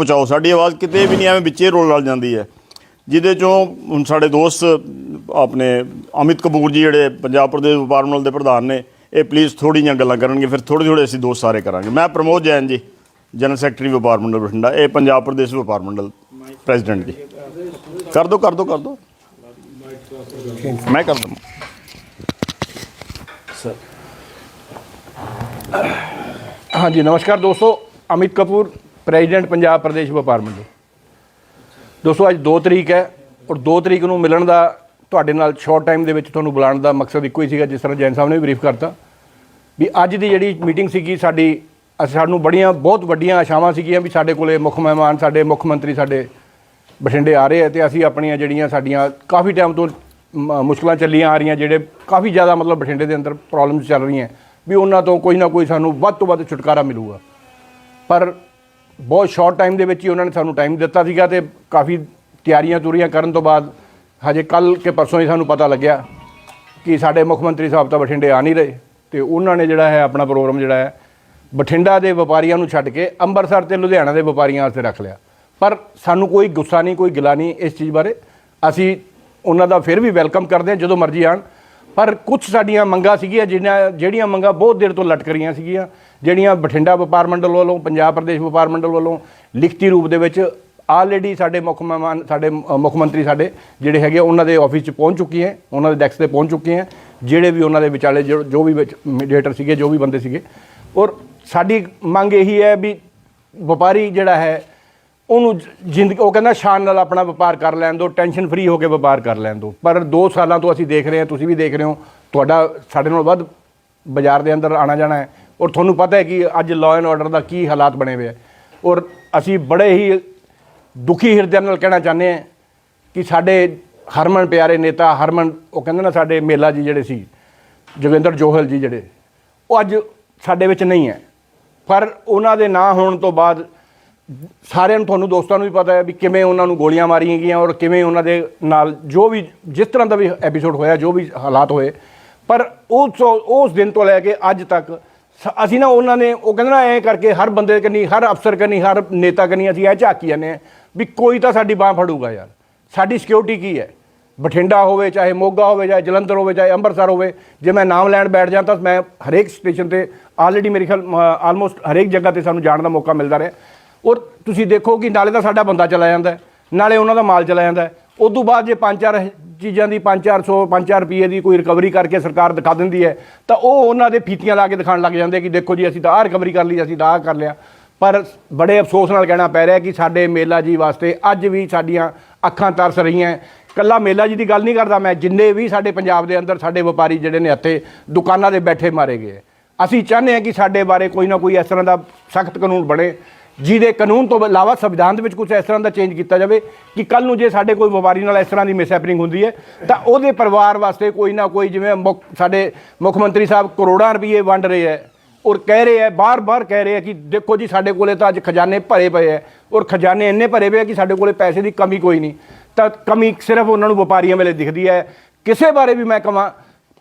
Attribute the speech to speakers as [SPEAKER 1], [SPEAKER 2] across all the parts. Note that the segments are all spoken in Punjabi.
[SPEAKER 1] ਪਹੁੰਚਾਓ। ਸਾਡੀ ਆਵਾਜ਼ ਕਿਤੇ ਵੀ ਨਹੀਂ, ਐਵੇਂ ਵਿੱਚੇ ਰੋਲ ਲੱਗ ਜਾਂਦੀ ਹੈ। ਜਿਹਦੇ ਚੋਂ ਹੁਣ ਸਾਡੇ ਦੋਸਤ ਆਪਣੇ ਅਮਿਤ ਕਪੂਰ ਜੀ ਜਿਹੜੇ ਪੰਜਾਬ ਪ੍ਰਦੇਸ਼ ਵਪਾਰ ਮੰਡਲ ਦੇ ਪ੍ਰਧਾਨ ਨੇ, ਇਹ ਪਲੀਜ਼ ਥੋੜ੍ਹੀਆਂ ਜਿਹੀਆਂ ਗੱਲਾਂ ਕਰਨਗੇ, ਫਿਰ ਥੋੜ੍ਹੇ ਥੋੜ੍ਹੇ ਅਸੀਂ ਦੋਸਤ ਸਾਰੇ ਕਰਾਂਗੇ। ਮੈਂ ਪ੍ਰਮੋਦ ਜੈਨ ਜੀ ਜਨਰਲ ਸੈਕਟਰੀ ਵਪਾਰ ਮੰਡਲ ਬਠਿੰਡਾ, ਇਹ ਪੰਜਾਬ ਪ੍ਰਦੇਸ਼ ਵਪਾਰ ਮੰਡਲ ਪ੍ਰੈਜ਼ੀਡੈਂਟ ਜੀ। ਕਰ ਦੋ ਕਰ ਦੋ ਕਰ ਦੋ। ਮੈਂ ਕਰ ਦਮ
[SPEAKER 2] ਹਾਂਜੀ, ਨਮਸਕਾਰ ਦੋਸਤੋ, ਅਮਿਤ ਕਪੂਰ ਪ੍ਰੈਜ਼ੀਡੈਂਟ ਪੰਜਾਬ ਪ੍ਰਦੇਸ਼ ਵਪਾਰ ਮੰਡਲ। ਦੋਸਤੋ, ਅੱਜ 2 ਤਰੀਕ ਹੈ ਔਰ 2 ਤਰੀਕ ਨੂੰ ਮਿਲਣ ਦਾ ਤੁਹਾਡੇ ਨਾਲ ਸ਼ਾਰਟ ਟਾਈਮ ਦੇ ਵਿੱਚ ਤੁਹਾਨੂੰ ਬੁਲਾਉਣ ਦਾ ਮਕਸਦ ਇੱਕੋ ਹੀ ਸੀਗਾ, ਜਿਸ ਤਰ੍ਹਾਂ ਜੈਨ ਸਾਹਿਬ ਨੇ ਵੀ ਬਰੀਫ ਕਰਤਾ। ਵੀ ਅੱਜ ਦੀ ਜਿਹੜੀ ਮੀਟਿੰਗ ਸੀਗੀ, ਸਾਡੀ, ਅਸ- ਸਾਨੂੰ ਬੜੀਆਂ, ਬਹੁਤ ਵੱਡੀਆਂ ਆਸ਼ਾਵਾਂ ਸੀਗੀਆਂ ਵੀ ਸਾਡੇ ਕੋਲੇ ਮੁੱਖ ਮਹਿਮਾਨ, ਸਾਡੇ ਮੁੱਖ ਮੰਤਰੀ, ਸਾਡੇ ਬਠਿੰਡੇ ਆ ਰਹੇ ਆ ਤੇ ਅਸੀਂ ਆਪਣੀਆਂ ਜਿਹੜੀਆਂ ਸਾਡੀਆਂ ਕਾਫੀ ਟਾਈਮ ਤੋਂ ਮ- ਮੁਸ਼ਕਲਾਂ ਚੱਲੀਆਂ ਆ ਰਹੀਆਂ, ਜਿਹੜੇ ਕਾਫੀ ਜ਼ਿਆਦਾ ਮਤਲਬ ਬਠਿੰਡੇ ਦੇ ਅੰਦਰ ਪ੍ਰੋਬਲਮਸ ਚੱਲ ਰਹੀਆਂ। ਵੀ ਉਹਨਾਂ ਤੋਂ ਕੋਈ ਨਾ ਕੋਈ ਸਾਨੂੰ ਵੱਧ ਤੋਂ ਵੱਧ ਛੁਟਕਾਰਾ ਮਿਲੂਗਾ। ਪਰ ਬਹੁਤ ਸ਼ਾਰਟ ਟਾਈਮ ਦੇ ਵਿੱਚ ਹੀ ਉਹਨਾਂ ਨੇ ਸਾਨੂੰ ਟਾਈਮ ਦਿੱਤਾ ਸੀਗਾ ਤੇ ਕਾਫੀ ਤਿਆਰੀਆਂ ਤੁਰੀਆਂ ਕਰਨ ਤੋਂ ਬਾਅਦ ਹਜੇ ਕੱਲ ਕੇ ਪਰਸੋਂ ਹੀ ਸਾਨੂੰ ਪਤਾ ਲੱਗਿਆ ਕਿ ਸਾਡੇ ਮੁੱਖ ਮੰਤਰੀ ਸਾਹਿਬ ਤਾਂ ਬਠਿੰਡੇ ਆ ਨਹੀਂ ਰਹੇ ਤੇ ਉਹਨਾਂ ਨੇ ਜਿਹੜਾ ਹੈ ਆਪਣਾ ਪ੍ਰੋਗਰਾਮ ਜਿਹੜਾ ਹੈ ਬਠਿੰਡਾ ਦੇ ਵਪਾਰੀਆਂ ਨੂੰ ਛੱਡ ਕੇ ਅੰਮ੍ਰਿਤਸਰ ਤੇ ਲੁਧਿਆਣਾ ਦੇ ਵਪਾਰੀਆਂ ਵਾਸਤੇ ਰੱਖ ਲਿਆ। ਪਰ ਸਾਨੂੰ ਕੋਈ ਗੁੱਸਾ ਨਹੀਂ, ਕੋਈ ਗਿਲਾ ਨਹੀਂ ਇਸ ਚੀਜ਼ ਬਾਰੇ। ਅਸੀਂ ਉਹਨਾਂ ਦਾ ਫਿਰ ਵੀ ਵੈਲਕਮ ਕਰਦੇ ਹਾਂ, ਜਦੋਂ ਮਰਜ਼ੀ ਆਣ ਪਰ ਕੁਝ ਸਾਡੀਆਂ ਮੰਗਾਂ ਸੀਗੀਆਂ ਜਿਹੜੀਆਂ ਜਿਹੜੀਆਂ ਮੰਗਾਂ ਬਹੁਤ ਦੇਰ ਤੋਂ ਲਟਕ ਰਹੀਆਂ ਸੀਗੀਆਂ, ਜਿਹੜੀਆਂ ਬਠਿੰਡਾ ਵਪਾਰ ਮੰਡਲ ਵੱਲੋਂ, ਪੰਜਾਬ ਪ੍ਰਦੇਸ਼ ਵਪਾਰ ਮੰਡਲ ਵੱਲੋਂ ਲਿਖਤੀ ਰੂਪ ਦੇ ਵਿੱਚ ਆਲਰੇਡੀ ਸਾਡੇ ਮੁੱਖ ਮਹਿਮਾਨ ਸਾਡੇ ਮੁੱਖ ਮੰਤਰੀ ਸਾਡੇ ਜਿਹੜੇ ਹੈਗੇ ਉਹਨਾਂ ਦੇ ਆਫਿਸ 'ਚ ਪਹੁੰਚ ਚੁੱਕੀ ਹੈ, ਉਹਨਾਂ ਦੇ ਡੈਸਕ ਤੇ ਪਹੁੰਚ ਚੁੱਕੇ ਹੈ। ਜਿਹੜੇ ਵੀ ਉਹਨਾਂ ਦੇ ਵਿਚਾਲੇ ਜੋ ਜੋ ਵੀ ਮੀਡੀਏਟਰ ਸੀਗੇ, ਜੋ ਵੀ ਬੰਦੇ ਸੀਗੇ। ਔਰ ਸਾਡੀ ਮੰਗ ਇਹੀ ਹੈ ਵੀ ਵਪਾਰੀ ਜਿਹੜਾ ਹੈ ਉਹਨੂੰ ਜ਼ਿੰਦਗੀ, ਉਹ ਕਹਿੰਦਾ ਸ਼ਾਨ ਨਾਲ ਆਪਣਾ ਵਪਾਰ ਕਰ ਲੈਣ ਦਿਓ ਟੈਨਸ਼ਨ ਫਰੀ ਹੋ ਕੇ ਵਪਾਰ ਕਰ ਲੈਣ ਦਿਓ ਪਰ 2 ਸਾਲਾਂ ਤੋਂ ਅਸੀਂ ਦੇਖ ਰਹੇ ਹਾਂ, ਤੁਸੀਂ ਵੀ ਦੇਖ ਰਹੇ ਹੋ, ਤੁਹਾਡਾ ਸਾਡੇ ਨਾਲ ਵੱਧ ਬਾਜ਼ਾਰ ਦੇ ਅੰਦਰ ਆਣਾ ਜਾਣਾ ਹੈ। ਔਰ ਤੁਹਾਨੂੰ ਪਤਾ ਹੈ ਕਿ ਅੱਜ ਲਾਅ ਐਂਡ ਆਰਡਰ ਦਾ ਕੀ ਹਾਲਾਤ ਬਣੇ ਹੋਏ ਹੈ ਔਰ ਅਸੀਂ ਬੜੇ ਹੀ ਦੁਖੀ ਹਿਰਦੇ ਨਾਲ ਕਹਿਣਾ ਚਾਹੁੰਦੇ ਹਾਂ ਕਿ ਸਾਡੇ ਹਰਮਨ ਪਿਆਰੇ ਨੇਤਾ, ਹਰਮਨ, ਉਹ ਕਹਿੰਦੇ ਨਾ ਸਾਡੇ ਮੇਲਾ ਜੀ ਜਿਹੜੇ ਸੀ, ਜੋਗਿੰਦਰ ਜੋਹਲ ਜੀ ਜਿਹੜੇ, ਉਹ ਅੱਜ ਸਾਡੇ ਵਿੱਚ ਨਹੀਂ ਹੈ। ਪਰ ਉਹਨਾਂ ਦੇ ਨਾ ਹੋਣ ਤੋਂ ਬਾਅਦ ਸਾਰਿਆਂ ਨੂੰ ਤੁਹਾਨੂੰ ਦੋਸਤਾਂ ਨੂੰ ਵੀ ਪਤਾ ਹੈ ਵੀ ਕਿਵੇਂ ਉਹਨਾਂ ਨੂੰ ਗੋਲੀਆਂ ਮਾਰੀਆਂ ਗਈਆਂ ਔਰ ਕਿਵੇਂ ਉਹਨਾਂ ਦੇ ਨਾਲ ਜੋ ਵੀ, ਜਿਸ ਤਰ੍ਹਾਂ ਦਾ ਵੀ ਐਪੀਸੋਡ ਹੋਇਆ, ਜੋ ਵੀ ਹਾਲਾਤ ਹੋਏ, ਪਰ ਉਸ ਉਸ ਦਿਨ ਤੋਂ ਲੈ ਕੇ ਅੱਜ ਤੱਕ ਸ- ਅਸੀਂ ਨਾ ਉਹਨਾਂ ਨੇ, ਉਹ ਕਹਿੰਦੇ ਨਾ ਐਂ ਕਰਕੇ ਹਰ ਬੰਦੇ ਕਰਨੀ ਹਰ ਅਫਸਰ ਕੰਨੀ, ਹਰ ਨੇਤਾ ਕਰਨੀ ਅਸੀਂ ਇਹ ਝਾਕੀ ਜਾਂਦੇ ਹਾਂ ਵੀ ਕੋਈ ਤਾਂ ਸਾਡੀ ਬਾਹ ਫੜੂਗਾ ਯਾਰ। ਸਾਡੀ ਸਿਕਿਉਰਿਟੀ ਕੀ ਹੈ? ਬਠਿੰਡਾ ਹੋਵੇ, ਚਾਹੇ ਮੋਗਾ ਹੋਵੇ, ਚਾਹੇ ਜਲੰਧਰ ਹੋਵੇ, ਚਾਹੇ ਅੰਮ੍ਰਿਤਸਰ ਹੋਵੇ, ਜੇ ਮੈਂ ਨਾਮ ਲੈਣ ਬੈਠ ਜਾਂ ਤਾਂ ਮੈਂ ਹਰੇਕ ਸਟੇਸ਼ਨ ਤੇ ਆਲਰੇਡੀ ਮੇਰੇ ਖਿਆਲ ਆਲਮੋਸਟ ਹਰੇਕ ਜਗ੍ਹਾ ਤੇ ਸਾਨੂੰ ਜਾਣ ਦਾ ਮੌਕਾ ਮਿਲਦਾ ਰਿਹਾ। ਔਰ ਤੁਸੀਂ ਦੇਖੋ ਕਿ ਨਾਲੇ ਤਾਂ ਸਾਡਾ ਬੰਦਾ ਚਲਾ ਜਾਂਦਾ ਨਾਲੇ ਉਹਨਾਂ ਦਾ ਮਾਲ ਚਲਾ ਜਾਂਦਾ ਹੈ। ਉਸ ਤੋਂ ਬਾਅਦ ਜੇ ਪੰਜ ਚਾਰ ਚੀਜ਼ਾਂ ਦੀ 5-400 5-4 ਰੁਪਏ ਦੀ ਕੋਈ ਰਿਕਵਰੀ ਕਰਕੇ ਸਰਕਾਰ ਦਿਖਾ ਦਿੰਦੀ ਹੈ, ਤਾਂ ਉਹ ਉਹਨਾਂ ਦੇ ਫੀਤੀਆਂ ਲਾ ਕੇ ਦਿਖਾਣ ਲੱਗ ਜਾਂਦੇ ਕਿ ਦੇਖੋ ਜੀ ਅਸੀਂ ਤਾਂ ਆਹ ਰਿਕਵਰੀ ਕਰ ਲਈ, ਅਸੀਂ ਤਾਂ ਆਹ ਕਰ ਲਿਆ। ਪਰ ਬੜੇ ਅਫਸੋਸ ਨਾਲ ਕਹਿਣਾ ਪੈ ਰਿਹਾ ਕਿ ਸਾਡੇ ਮੇਲਾ ਜੀ ਵਾਸਤੇ ਅੱਜ ਵੀ ਸਾਡੀਆਂ ਅੱਖਾਂ ਤਰਸ ਰਹੀਆਂ ਕੱਲਾ ਮੇਲਾ ਜੀ ਦੀ ਗੱਲ ਨਹੀਂ ਕਰਦਾ ਮੈਂ, ਜਿੰਨੇ ਵੀ ਸਾਡੇ ਪੰਜਾਬ ਦੇ ਅੰਦਰ ਸਾਡੇ ਵਪਾਰੀ ਜਿਹੜੇ ਨੇ ਇੱਥੇ ਦੁਕਾਨਾਂ ਦੇ ਬੈਠੇ ਮਾਰੇ ਗਏ ਅਸੀਂ ਚਾਹੁੰਦੇ ਹਾਂ ਕਿ ਸਾਡੇ ਬਾਰੇ ਕੋਈ ਨਾ ਕੋਈ ਇਸ ਤਰ੍ਹਾਂ ਦਾ ਸਖਤ ਕਾਨੂੰਨ ਬਣੇ ਜਿਹਦੇ ਕਾਨੂੰਨ ਤੋਂ ਇਲਾਵਾ ਸੰਵਿਧਾਨ ਦੇ ਵਿੱਚ ਕੁਝ ਇਸ ਤਰ੍ਹਾਂ ਦਾ ਚੇਂਜ ਕੀਤਾ ਜਾਵੇ ਕਿ ਕੱਲ ਨੂੰ ਜੇ ਸਾਡੇ ਕੋਈ ਵਪਾਰੀ ਨਾਲ ਇਸ ਤਰ੍ਹਾਂ ਦੀ ਮਿਸਹੈਪਨਿੰਗ ਹੁੰਦੀ ਹੈ, ਤਾਂ ਉਹਦੇ ਪਰਿਵਾਰ ਵਾਸਤੇ ਕੋਈ ਨਾ ਕੋਈ ਜਿਵੇਂ ਮੁੱਖ, ਸਾਡੇ ਮੁੱਖ ਮੰਤਰੀ ਸਾਹਿਬ ਕਰੋੜਾਂ ਰੁਪਏ ਵੰਡ ਰਹੇ ਹੈ ਔਰ ਕਹਿ ਰਹੇ ਹੈ, ਬਾਰ-ਬਾਰ ਕਹਿ ਰਹੇ ਹੈ ਕਿ ਦੇਖੋ ਜੀ ਸਾਡੇ ਕੋਲੇ ਤਾਂ ਅੱਜ ਖਜ਼ਾਨੇ ਭਰੇ ਪਏ ਹੈ ਔਰ ਖਜ਼ਾਨੇ ਇੰਨੇ ਭਰੇ ਪਏ ਕਿ ਸਾਡੇ ਕੋਲੇ ਪੈਸੇ ਦੀ ਕਮੀ ਕੋਈ ਨਹੀਂ। ਤਾਂ ਕਮੀ ਸਿਰਫ ਉਹਨਾਂ ਨੂੰ ਵਪਾਰੀਆਂ ਵੇਲੇ ਦਿਖਦੀ ਹੈ। ਕਿਸੇ ਬਾਰੇ ਵੀ ਮੈਂ ਕਹਾਂ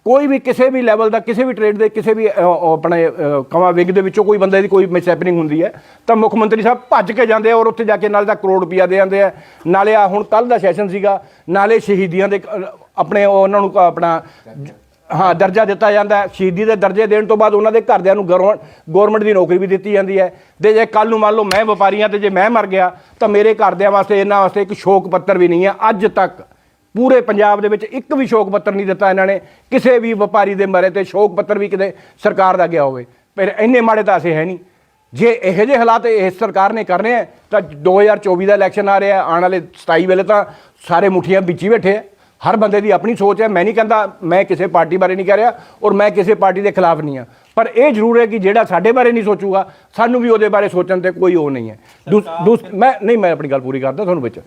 [SPEAKER 2] ਕੋਈ ਵੀ ਕਿਸੇ ਵੀ ਲੈਵਲ ਦਾ ਕਿਸੇ ਵੀ ਟ੍ਰੇਡ ਦੇ ਕਿਸੇ ਵੀ ਆਪਣੇ ਅ, ਕਮਾਂ ਵਿਗ ਦੇ ਵਿੱਚੋਂ ਕੋਈ ਬੰਦੇ ਦੀ ਕੋਈ ਮਿਸਹੈਪਨਿੰਗ ਹੁੰਦੀ ਹੈ ਤਾਂ ਮੁੱਖ ਮੰਤਰੀ ਸਾਹਿਬ ਭੱਜ ਕੇ ਜਾਂਦੇ ਆ ਔਰ ਉੱਥੇ ਜਾ ਕੇ ਨਾਲੇ ਤਾਂ ਕਰੋੜ ਰੁਪਇਆ ਦੇ ਜਾਂਦੇ ਆ। ਨਾਲੇ ਆ ਹੁਣ ਕੱਲ ਦਾ ਸੈਸ਼ਨ ਸੀਗਾ ਨਾਲੇ ਸ਼ਹੀਦੀਆਂ ਦੇ ਅ, ਆਪਣੇ ਉਹਨਾਂ ਨੂੰ ਆਪਣਾ ਹਾਂ ਦਰਜਾ ਦਿੱਤਾ ਜਾਂਦਾ ਸ਼ਹੀਦੀ ਦੇ ਦਰਜੇ ਦੇਣ ਤੋਂ ਬਾਅਦ ਉਹਨਾਂ ਦੇ ਘਰਦਿਆਂ ਨੂੰ ਗਵਰਨਮੈਂਟ ਦੀ ਨੌਕਰੀ ਵੀ ਦਿੱਤੀ ਜਾਂਦੀ ਹੈ। ਤੇ ਜੇ ਕੱਲ ਨੂੰ ਮੰਨ ਲਓ ਮੈਂ ਵਪਾਰੀਆਂ ਤੇ ਜੇ ਮੈਂ ਮਰ ਗਿਆ ਤਾਂ ਮੇਰੇ ਘਰਦਿਆਂ ਵਾਸਤੇ ਇਹਨਾਂ ਵਾਸਤੇ ਇੱਕ ਸ਼ੋਕ ਪੱਤਰ ਵੀ ਨਹੀਂ ਹੈ ਅੱਜ ਤੱਕ। ਪੂਰੇ ਪੰਜਾਬ ਦੇ ਵਿੱਚ ਇੱਕ ਵੀ ਸ਼ੋਕ ਪੱਤਰ ਨਹੀਂ ਦਿੱਤਾ ਇਹਨਾਂ ਨੇ। ਕਿਸੇ ਵੀ ਵਪਾਰੀ ਦੇ ਮਰੇ ਤੇ ਸ਼ੋਕ ਪੱਤਰ ਵੀ ਕਿਤੇ ਸਰਕਾਰ ਦਾ ਗਿਆ ਹੋਵੇ। ਪਰ ਇੰਨੇ ਮਾੜੇ ਤਾਂ ਅਸੀਂ ਹੈ ਨਹੀਂ। ਜੇ ਇਹੋ ਜਿਹੇ ਹਾਲਾਤ ਇਸ ਸਰਕਾਰ ਨੇ ਕਰਨੇ ਆ, ਤਾਂ 2024 ਦਾ ਇਲੈਕਸ਼ਨ ਆ ਰਿਹਾ ਆਉਣ ਵਾਲੇ 27 ਵੇਲੇ ਤਾਂ ਸਾਰੇ ਮੁਠੀਆਂ ਵਿੱਚ ਹੀ ਬੈਠੇ ਆ। ਹਰ ਬੰਦੇ ਦੀ ਆਪਣੀ ਸੋਚ ਹੈ। ਮੈਂ ਨਹੀਂ ਕਹਿੰਦਾ ਮੈਂ ਕਿਸੇ ਪਾਰਟੀ ਬਾਰੇ ਨਹੀਂ ਕਹਿ ਰਿਹਾ ਔਰ ਮੈਂ ਕਿਸੇ ਪਾਰਟੀ ਦੇ ਖਿਲਾਫ ਨਹੀਂ ਆ ਪਰ ਇਹ ਜ਼ਰੂਰ ਹੈ ਕਿ ਜਿਹੜਾ ਸਾਡੇ ਬਾਰੇ ਨਹੀਂ ਸੋਚੂਗਾ, ਸਾਨੂੰ ਵੀ ਉਹਦੇ ਬਾਰੇ ਸੋਚਣ ਤੇ ਕੋਈ ਉਹ ਨਹੀਂ ਹੈ। ਦੂਸ- ਦੂਸ- ਮੈਂ ਨਹੀਂ, ਮੈਂ ਆਪਣੀ ਗੱਲ ਪੂਰੀ ਕਰਦਾ ਤੁਹਾਨੂੰ ਵਿੱਚ।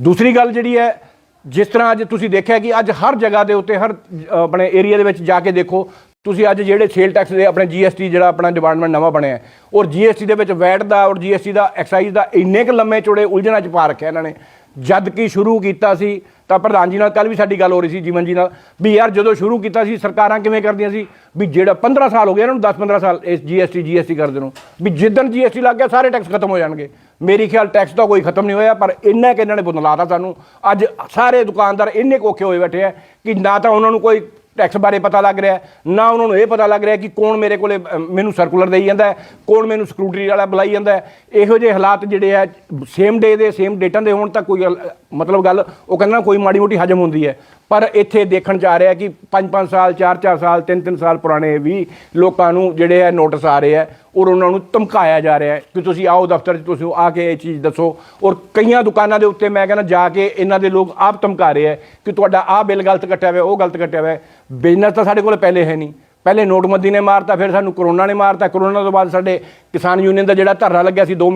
[SPEAKER 2] ਦੂਸਰੀ ਗੱਲ ਜਿਹੜੀ ਹੈ ਜਿਸ ਤਰ੍ਹਾਂ ਅੱਜ ਤੁਸੀਂ ਦੇਖਿਆ ਕਿ ਅੱਜ ਹਰ ਜਗ੍ਹਾ ਦੇ ਉੱਤੇ ਹਰ ਆਪਣੇ ਏਰੀਆ ਦੇ ਵਿੱਚ ਜਾ ਕੇ ਦੇਖੋ ਤੁਸੀਂ ਅੱਜ ਜਿਹੜੇ ਸੇਲ ਟੈਕਸ ਦੇ ਆਪਣੇ ਜੀਐਸਟੀ ਜਿਹੜਾ ਆਪਣਾ ਡਿਪਾਰਟਮੈਂਟ ਨਵਾਂ ਬਣਿਆ ਹੈ, ਔਰ ਜੀਐਸਟੀ ਦੇ ਵਿੱਚ ਵੈਟ ਦਾ ਔਰ ਜੀਐਸਟੀ ਦਾ ਐਕਸਾਈਜ਼ ਦਾ ਇੰਨੇ ਕੁ ਲੰਮੇ ਚੌੜੇ ਉਲਝਣਾਂ ਚ ਪਾ ਰੱਖਿਆ ਇਹਨਾਂ ਨੇ। ਜਦ ਕਿ ਸ਼ੁਰੂ ਕੀਤਾ ਸੀ, ਤਾਂ ਪ੍ਰਧਾਨ ਜੀ ਨਾਲ ਕੱਲ ਵੀ ਸਾਡੀ ਗੱਲ ਹੋ ਰਹੀ ਸੀ, ਜੀਵਨ ਜੀ ਨਾਲ, ਵੀ ਯਾਰ ਜਦੋਂ ਸ਼ੁਰੂ ਕੀਤਾ ਸੀ, ਸਰਕਾਰਾਂ ਕਿਵੇਂ ਕਰਦੀਆਂ ਸੀ? ਵੀ ਜਿਹੜਾ 15 ਸਾਲ ਹੋ ਗਏ, ਇਹਨਾਂ ਨੂੰ 10 15 ਸਾਲ ਇਸ ਜੀਐਸਟੀ ਜੀਐਸਟੀ ਕਰਦੇ ਨੂੰ, ਵੀ ਜਿੱਦਣ ਜੀਐਸਟੀ ਲੱਗ ਗਿਆ, ਸਾਰੇ ਟੈਕਸ ਖਤਮ ਹੋ ਜਾਣਗੇ। ਮੇਰੀ ਖਿਆਲ ਟੈਕਸ ਤਾਂ ਕੋਈ ਖਤਮ ਨਹੀਂ ਹੋਇਆ, ਪਰ ਇੰਨਾ ਕਿ ਇਹਨਾਂ ਨੇ ਬਦਲਾਤਾ ਸਾਨੂੰ। ਅੱਜ ਸਾਰੇ ਦੁਕਾਨਦਾਰ ਇੰਨੇ ਕੋਖੇ ਹੋਏ ਬੈਠੇ ਆ, ਕਿ ਨਾ ਤਾਂ ਉਹਨਾਂ ਨੂੰ ਕੋਈ ਟੈਕਸ ਬਾਰੇ ਪਤਾ ਲੱਗ ਰਿਹਾ ਨਾ ਉਹਨਾਂ ਨੂੰ ਇਹ ਪਤਾ ਲੱਗ ਰਿਹਾ ਕਿ ਕੌਣ ਮੇਰੇ ਕੋਲੇ ਮੈਨੂੰ ਸਰਕੂਲਰ ਦੇਈ ਜਾਂਦਾ ਕੌਣ ਮੈਨੂੰ ਸਕਰੂਟਰੀ ਵਾਲਾ ਬੁਲਾਈ ਜਾਂਦਾ ਇਹੋ ਜਿਹੇ ਹਾਲਾਤ ਜਿਹੜੇ ਆ ਸੇਮ ਡੇ ਦੇ ਸੇਮ ਡੇਟਾਂ ਦੇ ਹੋਣ ਤਾਂ ਕੋਈ ਮਤਲਬ ਗੱਲ, ਉਹ ਕਹਿੰਦਾ ਨਾ ਕੋਈ ਮਾੜੀ ਮੋਟੀ ਹਜਮ ਹੁੰਦੀ ਹੈ। ਪਰ ਇੱਥੇ ਦੇਖਣ ਚ ਆ ਰਿਹਾ ਕਿ 5-5 ਸਾਲ 4-4 ਸਾਲ 3-3 ਸਾਲ ਪੁਰਾਣੇ ਵੀ ਲੋਕਾਂ ਨੂੰ ਜਿਹੜੇ ਆ ਨੋਟਿਸ ਆ ਰਹੇ ਆ ਔਰ ਉਹਨਾਂ ਨੂੰ ਧਮਕਾਇਆ ਜਾ ਰਿਹਾ ਕਿ ਤੁਸੀਂ ਆਓ ਦਫ਼ਤਰ 'ਚ, ਤੁਸੀਂ ਆ ਕੇ ਇਹ ਚੀਜ਼ ਦੱਸੋ। ਔਰ ਕਈਆਂ ਦੁਕਾਨਾਂ ਦੇ ਉੱਤੇ ਮੈਂ ਕਹਿੰਦਾ ਜਾ ਕੇ ਇਹਨਾਂ ਦੇ ਲੋਕ ਆਪ ਧਮਕਾ ਰਹੇ ਆ ਕਿ ਤੁਹਾਡਾ ਆਹ ਬਿੱਲ ਗਲਤ ਕੱਟਿਆ ਹੋਇਆ, ਉਹ ਗਲਤ ਕੱਟਿਆ ਹੋਇਆ ਬਿਜ਼ਨਸ ਤਾਂ ਸਾਡੇ ਕੋਲ ਪਹਿਲੇ ਹੈ ਨਹੀਂ। ਪਹਿਲੇ ਨੋਟਬੰਦੀ ਨੇ ਮਾਰਤਾ, ਫਿਰ ਸਾਨੂੰ ਕਰੋਨਾ ਨੇ ਮਾਰਤਾ। ਕਰੋਨਾ ਤੋਂ ਬਾਅਦ ਸਾਡੇ ਕਿਸਾਨ ਯੂਨੀਅਨ ਦਾ ਜਿਹੜਾ ਧਰਨਾ ਲੱਗਿਆ ਸੀ 2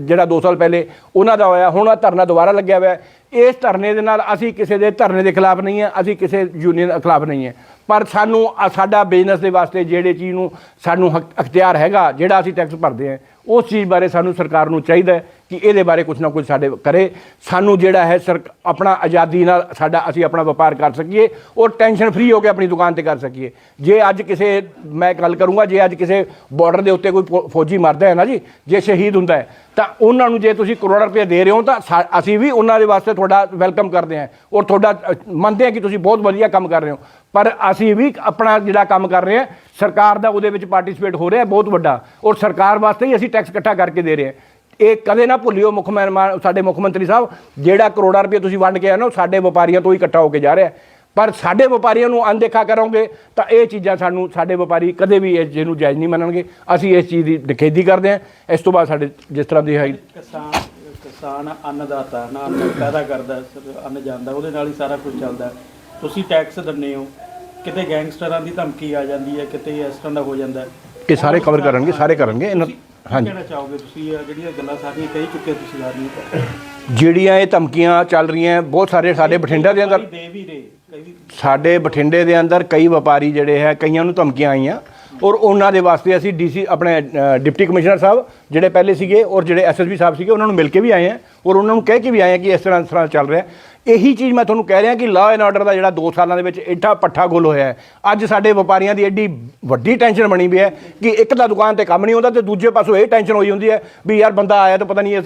[SPEAKER 2] ਜਿਹੜਾ 2 ਸਾਲ ਪਹਿਲੇ, ਉਹਨਾਂ ਦਾ ਹੋਇਆ, ਹੁਣ ਆ ਧਰਨਾ ਦੁਬਾਰਾ ਲੱਗਿਆ ਹੋਇਆ। ਇਸ ਧਰਨੇ ਦੇ ਨਾਲ ਅਸੀਂ ਕਿਸੇ ਦੇ ਧਰਨੇ ਦੇ ਖਿਲਾਫ ਨਹੀਂ ਹੈ, ਅਸੀਂ ਕਿਸੇ ਯੂਨੀਅਨ ਦੇ ਖਿਲਾਫ ਨਹੀਂ ਹੈ। ਪਰ ਸਾਨੂੰ ਆ ਸਾਡਾ ਬਿਜ਼ਨਸ ਦੇ ਵਾਸਤੇ ਜਿਹੜੇ ਚੀਜ਼ ਨੂੰ ਸਾਨੂੰ ਹਕ- ਅਖਤਿਆਰ ਹੈਗਾ, ਜਿਹੜਾ ਅਸੀਂ ਟੈਕਸ ਭਰਦੇ ਹਾਂ, ਉਸ ਚੀਜ਼ ਬਾਰੇ ਸਾਨੂੰ ਸਰਕਾਰ ਨੂੰ ਚਾਹੀਦਾ ਕਿ ਇਹਦੇ ਬਾਰੇ ਕੁਝ ਨਾ ਕੁਝ ਸਾਡੇ ਕਰੇ। ਸਾਨੂੰ ਜਿਹੜਾ ਹੈ ਸਰ ਆਪਣਾ ਆਜ਼ਾਦੀ ਨਾਲ ਸਾਡਾ, ਅਸੀਂ ਆਪਣਾ ਵਪਾਰ ਕਰ ਸਕੀਏ ਔਰ ਟੈਨਸ਼ਨ ਫ੍ਰੀ ਹੋ ਕੇ ਆਪਣੀ ਦੁਕਾਨ ਤੇ ਕਰ ਸਕੀਏ। ਜੇ ਅੱਜ ਕਿਸੇ, ਮੈਂ ਗੱਲ ਕਰੂੰਗਾ, ਜੇ ਅੱਜ ਕਿਸੇ ਬਾਰਡਰ ਦੇ ਉੱਤੇ ਕੋਈ ਫੌਜੀ ਮਰਦਾ ਹੈ ਨਾ ਜੀ, ਜੇ ਸ਼ਹੀਦ ਹੁੰਦਾ ਹੈ, ਤਾਂ ਉਹਨਾਂ ਨੂੰ ਜੇ ਤੁਸੀਂ ਕਰੋੜਾਂ ਰੁਪਏ ਦੇ ਰਹੇ ਹੋ ਤਾਂ ਸਾ- ਅਸੀਂ ਵੀ ਉਹਨਾਂ ਦੇ ਵਾਸਤੇ ਤੁਹਾਡਾ ਵੈਲਕਮ ਕਰਦੇ ਹਾਂ ਔਰ ਤੁਹਾਡਾ ਮੰਨਦੇ ਹਾਂ ਕਿ ਤੁਸੀਂ ਬਹੁਤ ਵਧੀਆ ਕੰਮ ਕਰ ਰਹੇ ਹੋ। ਪਰ ਅਸੀਂ ਵੀ ਆਪਣਾ ਜਿਹੜਾ ਕੰਮ ਕਰ ਰਹੇ ਹਾਂ, ਸਰਕਾਰ ਦਾ ਉਹਦੇ ਵਿੱਚ ਪਾਰਟਿਸਿਪੇਟ ਹੋ ਰਿਹਾ ਬਹੁਤ ਵੱਡਾ ਔਰ ਸਰਕਾਰ ਵਾਸਤੇ ਹੀ ਅਸੀਂ ਟੈਕਸ ਇਕੱਠਾ ਕਰਕੇ ਦੇ ਰਹੇ ਹਾਂ। ਇਹ ਕਦੇ ਨਾ ਭੁੱਲਿਓ ਮੁੱਖ ਮਹਿਮਾਨ ਸਾਡੇ ਮੁੱਖ ਮੰਤਰੀ ਸਾਹਿਬ, ਜਿਹੜਾ ਕਰੋੜਾਂ ਰੁਪਏ ਤੁਸੀਂ ਵੰਡ ਕੇ ਆਏ ਨਾ, ਉਹ ਸਾਡੇ ਵਪਾਰੀਆਂ ਤੋਂ ਹੀ ਇਕੱਠਾ ਹੋ ਕੇ ਜਾ ਰਿਹਾ ਪਰ ਸਾਡੇ ਵਪਾਰੀਆਂ ਨੂੰ ਅਣਦੇਖਾ ਕਰੋਗੇ ਤਾਂ ਇਹ ਚੀਜ਼ਾਂ ਸਾਨੂੰ, ਸਾਡੇ ਵਪਾਰੀ ਕਦੇ ਵੀ ਇਸ ਚੀਜ਼ ਨੂੰ ਜਾਇਜ਼ ਨਹੀਂ ਮੰਨਣਗੇ। ਅਸੀਂ ਇਸ ਚੀਜ਼ ਦੀ ਨਿਖੇਧੀ ਕਰਦੇ ਹਾਂ। ਇਸ ਤੋਂ ਬਾਅਦ ਸਾਡੇ, ਜਿਸ ਤਰ੍ਹਾਂ ਦੀ ਹੈ
[SPEAKER 3] ਕਿਸਾਨ ਕਿਸਾਨ ਅੰਨਦਾਤਾ, ਨਾ ਅੰਨ ਪੈਦਾ ਕਰਦਾ ਅੰਨ ਜਾਂਦਾ, ਉਹਦੇ ਨਾਲ ਹੀ ਸਾਰਾ ਕੁਝ ਚੱਲਦਾ। ਤੁਸੀਂ ਟੈਕਸ ਦਿੰਦੇ ਹੋ ਕਿਤੇ ਗੈਂਗਸਟਰਾਂ ਦੀ ਧਮਕੀ ਆ ਜਾਂਦੀ ਹੈ ਕਿਤੇ ਇਸ ਤਰ੍ਹਾਂ ਦਾ ਹੋ ਜਾਂਦਾ ਹੈ।
[SPEAKER 2] ਇਹ ਸਾਰੇ ਕਵਰ ਕਰਨਗੇ ਸਾਰੇ ਕਰਨਗੇ ਇਹਨਾਂ
[SPEAKER 3] ਤੁਸੀਂ ਕੀ
[SPEAKER 2] ਹਾਂਜੀ।
[SPEAKER 3] ਕਹਿਣਾ ਚਾਹੋਗੇ ਤੁਸੀਂ? ਇਹ ਜਿਹੜੀਆਂ ਗੱਲਾਂ ਸਾਰੀਆਂ ਕਹੀ ਚੁੱਕੇ ਤੁਸੀਂ ਸਾਰੀਆਂ
[SPEAKER 2] ਜਿਹੜੀਆਂ ਇਹ ਧਮਕੀਆਂ ਚੱਲ ਰਹੀਆਂ ਬਹੁਤ ਸਾਰੇ ਸਾਡੇ ਬਠਿੰਡਾ ਦੇ ਅੰਦਰ
[SPEAKER 3] ਦੇ ਵੀ ਰਹੇ ਕਈ
[SPEAKER 2] ਸਾਡੇ ਬਠਿੰਡੇ ਦੇ ਅੰਦਰ ਕਈ ਵਪਾਰੀ ਜਿਹੜੇ ਹੈ ਕਈਆਂ ਨੂੰ ਧਮਕੀਆਂ ਆਈਆਂ। ਔਰ ਉਹਨਾਂ ਦੇ ਵਾਸਤੇ ਅਸੀਂ ਡੀਸੀ ਆਪਣੇ ਅ, ਡਿਪਟੀ ਕਮਿਸ਼ਨਰ ਸਾਹਿਬ ਜਿਹੜੇ ਪਹਿਲੇ ਸੀਗੇ ਔਰ ਜਿਹੜੇ ਐਸਐਸਪੀ ਸਾਹਿਬ ਸੀਗੇ ਉਹਨਾਂ ਨੂੰ ਮਿਲ ਕੇ ਵੀ ਆਏ ਆ ਔਰ ਉਹਨਾਂ ਨੂੰ ਕਹਿ ਕੇ ਵੀ ਆਏ ਆ ਕਿ ਇਸ ਤਰ੍ਹਾਂ ਇਸ ਤਰ੍ਹਾਂ ਚੱਲ ਰਿਹਾ ਇਹੀ ਚੀਜ਼ ਮੈਂ ਤੁਹਾਨੂੰ ਕਹਿ ਰਿਹਾ ਕਿ ਲਾਅ ਐਂਡ ਆਰਡਰ ਦਾ ਜਿਹੜਾ 2 ਸਾਲਾਂ ਦੇ ਵਿੱਚ ਐਡਾ ਪੱਠਾ ਗੁੱਲ ਹੋਇਆ ਹੈ। ਅੱਜ ਸਾਡੇ ਵਪਾਰੀਆਂ ਦੀ ਐਡੀ ਵੱਡੀ ਟੈਨਸ਼ਨ ਬਣੀ ਵੀ ਹੈ ਕਿ ਇੱਕ ਤਾਂ ਦੁਕਾਨ ਤੇ ਕੰਮ ਨਹੀਂ ਹੁੰਦਾ ਤੇ ਦੂਜੇ ਪਾਸੋਂ ਇਹ ਟੈਨਸ਼ਨ ਹੋਈ ਹੁੰਦੀ ਹੈ ਵੀ ਯਾਰ ਬੰਦਾ ਆਇਆ ਤਾਂ ਪਤਾ ਨਹੀਂ ਇਹ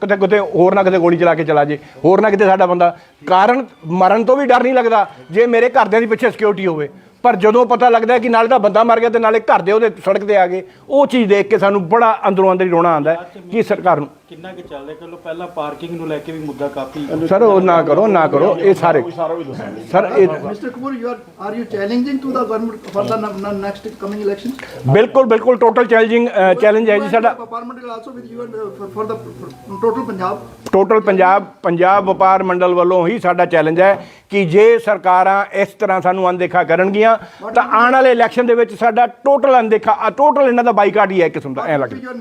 [SPEAKER 2] ਕਿਤੇ ਕਿਤੇ ਹੋਰ ਨਾ ਕਿਤੇ ਗੋਲੀ ਚਲਾ ਕੇ ਚਲਾ ਜੇ, ਹੋਰ ਨਾ ਕਿਤੇ ਸਾਡਾ ਬੰਦਾ। ਕਾਰਨ ਮਰਨ ਤੋਂ ਵੀ ਡਰ ਨਹੀਂ ਲੱਗਦਾ। ਜੇ ਮੇਰੇ ਘਰਦਿਆਂ ਦੀ ਪਿੱਛੇ ਸਿਕਿਉਰਿਟੀ ਹੋਵੇ ਪਰ ਜਦੋਂ ਪਤਾ ਲੱਗਦਾ ਹੈ ਕਿ ਨਾਲੇ ਤਾਂ ਬੰਦਾ ਮਰ ਗਿਆ ਤੇ ਨਾਲੇ ਘਰ ਦੇ ਉਹਦੇ ਸੜਕ ਤੇ ਆ ਗਏ ਉਹ ਚੀਜ਼ ਦੇਖ ਕੇ ਸਾਨੂੰ ਬੜਾ ਅੰਦਰੋਂ ਅੰਦਰ ਹੀ ਰੋਣਾ ਆਉਂਦਾ ਹੈ ਕਿ ਸਰਕਾਰ ਨੂੰ।
[SPEAKER 3] ਕਿੰਨਾ ਕਿ ਚੱਲਦਾ ਚਲੋ ਪਹਿਲਾਂ ਪਾਰਕਿੰਗ ਨੂੰ ਲੈ ਕੇ ਵੀ ਮੁੱਦਾ ਕਾਫੀ
[SPEAKER 2] ਸਰ ਉਹ ਨਾ ਕਰੋ ਨਾ ਕਰੋ ਇਹ ਸਾਰੇ ਸਰ ਇਹ
[SPEAKER 4] you are, are you challenging to the government for the n- n- next coming elections?
[SPEAKER 2] ਬਿਲਕੁਲ ਬਿਲਕੁਲ ਟੋਟਲ ਚੈਲੰਜਿੰਗ ਚੈਲੰਜ ਹੈ ਜੀ ਸਾਡਾ।
[SPEAKER 4] and uh, for, for the for total Punjab.
[SPEAKER 2] Total Punjab Punjab Vyapar Mandal ਵੱਲੋਂ ਹੀ ਸਾਡਾ ਚੈਲੰਜ ਹੈ ਕਿ ਜੇ ਸਰਕਾਰਾਂ ਇਸ ਤਰ੍ਹਾਂ ਸਾਨੂੰ ਅਣਦੇਖਾ ਕਰਨਗੀਆਂ ਤਾਂ ਆਉਣ ਵਾਲੇ ਇਲੈਕਸ਼ਨ ਦੇ ਵਿੱਚ ਸਾਡਾ ਟੋਟਲ ਅਨਦੇਖਾ ਟੋਟਲ ਇਹਨਾਂ ਦਾ ਬਾਈਕਾਟ ਹੀ ਹੈ ਇੱਕ ਕਿਸਮ ਦਾ, ਐ ਲੱਗਦਾ।
[SPEAKER 4] Your